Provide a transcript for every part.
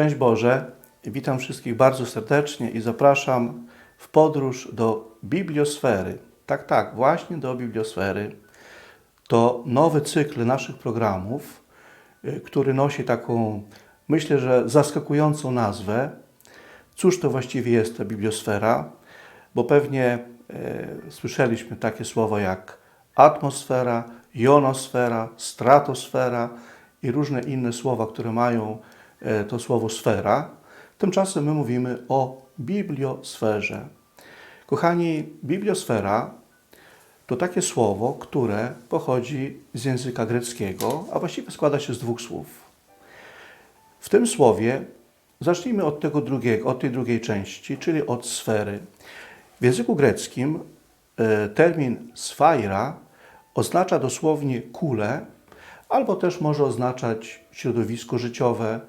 Szczęść Boże, witam wszystkich bardzo serdecznie i zapraszam w podróż do bibliosfery. Tak, tak, właśnie do bibliosfery. To nowy cykl naszych programów, y, który nosi taką, myślę, że zaskakującą nazwę. Cóż to właściwie jest ta bibliosfera? Bo pewnie e, słyszeliśmy takie słowa jak atmosfera, jonosfera, stratosfera i różne inne słowa, które mają to słowo sfera. Tymczasem my mówimy o bibliosferze. Kochani, bibliosfera to takie słowo, które pochodzi z języka greckiego, a właściwie składa się z dwóch słów. W tym słowie zacznijmy od tego drugiego, od tej drugiej części, czyli od sfery. W języku greckim e, termin sfaira oznacza dosłownie kulę, albo też może oznaczać środowisko życiowe,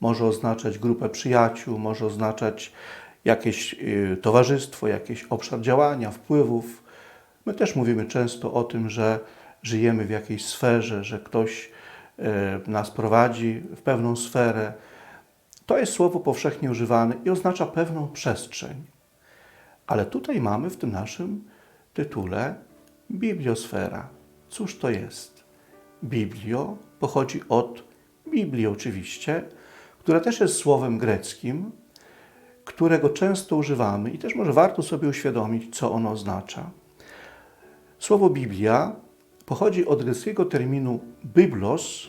może oznaczać grupę przyjaciół, może oznaczać jakieś e, towarzystwo, jakiś obszar działania, wpływów. My też mówimy często o tym, że żyjemy w jakiejś sferze, że ktoś e, nas prowadzi w pewną sferę. To jest słowo powszechnie używane i oznacza pewną przestrzeń. Ale tutaj mamy w tym naszym tytule bibliosfera. Cóż to jest? Biblio pochodzi od Biblii oczywiście, które też jest słowem greckim, którego często używamy i też może warto sobie uświadomić, co ono oznacza. Słowo Biblia pochodzi od greckiego terminu byblos,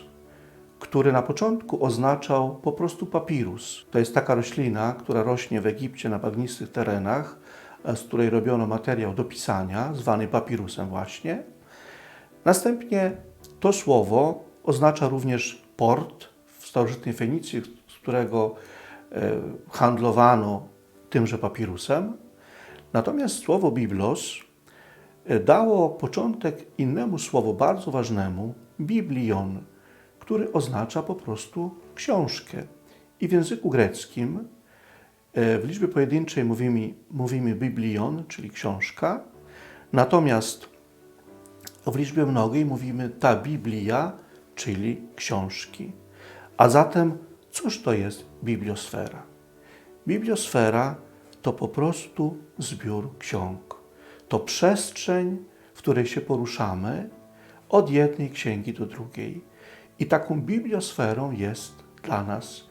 który na początku oznaczał po prostu papirus. To jest taka roślina, która rośnie w Egipcie na bagnistych terenach, e, z której robiono materiał do pisania, zwany papirusem właśnie. Następnie to słowo oznacza również port w starożytnej Fenicji, którego e, handlowano tymże papirusem. Natomiast słowo biblos e, dało początek innemu słowu bardzo ważnemu, biblion, który oznacza po prostu książkę. I w języku greckim e, w liczbie pojedynczej mówimy, mówimy biblion, czyli książka, natomiast w liczbie mnogiej mówimy ta Biblia, czyli książki. A zatem cóż to jest bibliosfera? Bibliosfera to po prostu zbiór ksiąg. To przestrzeń, w której się poruszamy od jednej księgi do drugiej. I taką bibliosferą jest dla nas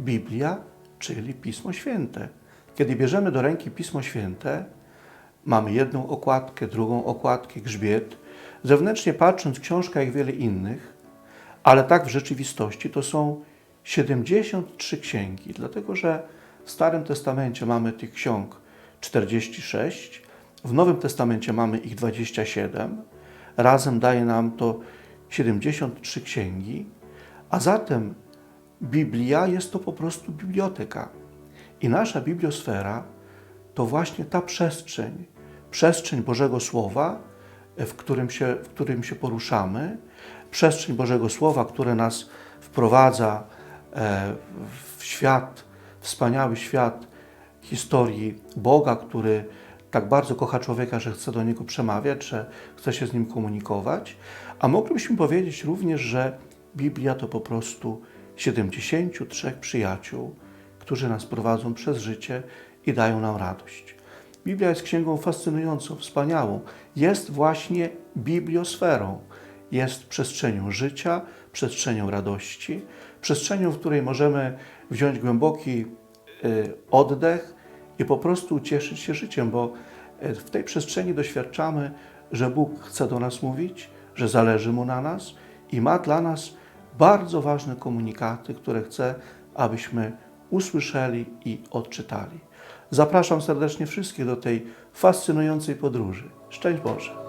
Biblia, czyli Pismo Święte. Kiedy bierzemy do ręki Pismo Święte, mamy jedną okładkę, drugą okładkę, grzbiet. Zewnętrznie patrząc, książka jak wiele innych, ale tak w rzeczywistości to są 73 księgi, dlatego że w Starym Testamencie mamy tych ksiąg 46, w Nowym Testamencie mamy ich 27. Razem daje nam to 73 księgi, a zatem Biblia jest to po prostu biblioteka. I nasza bibliosfera to właśnie ta przestrzeń, przestrzeń Bożego Słowa, w którym się, w którym się poruszamy, przestrzeń Bożego Słowa, które nas wprowadza w świat, wspaniały świat historii Boga, który tak bardzo kocha człowieka, że chce do niego przemawiać, że chce się z nim komunikować. A moglibyśmy powiedzieć również, że Biblia to po prostu 73 przyjaciół, którzy nas prowadzą przez życie i dają nam radość. Biblia jest księgą fascynującą, wspaniałą. Jest właśnie bibliosferą. Jest przestrzenią życia, przestrzenią radości, przestrzenią, w której możemy wziąć głęboki y, oddech i po prostu cieszyć się życiem, bo y, w tej przestrzeni doświadczamy, że Bóg chce do nas mówić, że zależy Mu na nas i ma dla nas bardzo ważne komunikaty, które chce, abyśmy usłyszeli i odczytali. Zapraszam serdecznie wszystkich do tej fascynującej podróży. Szczęść Boże!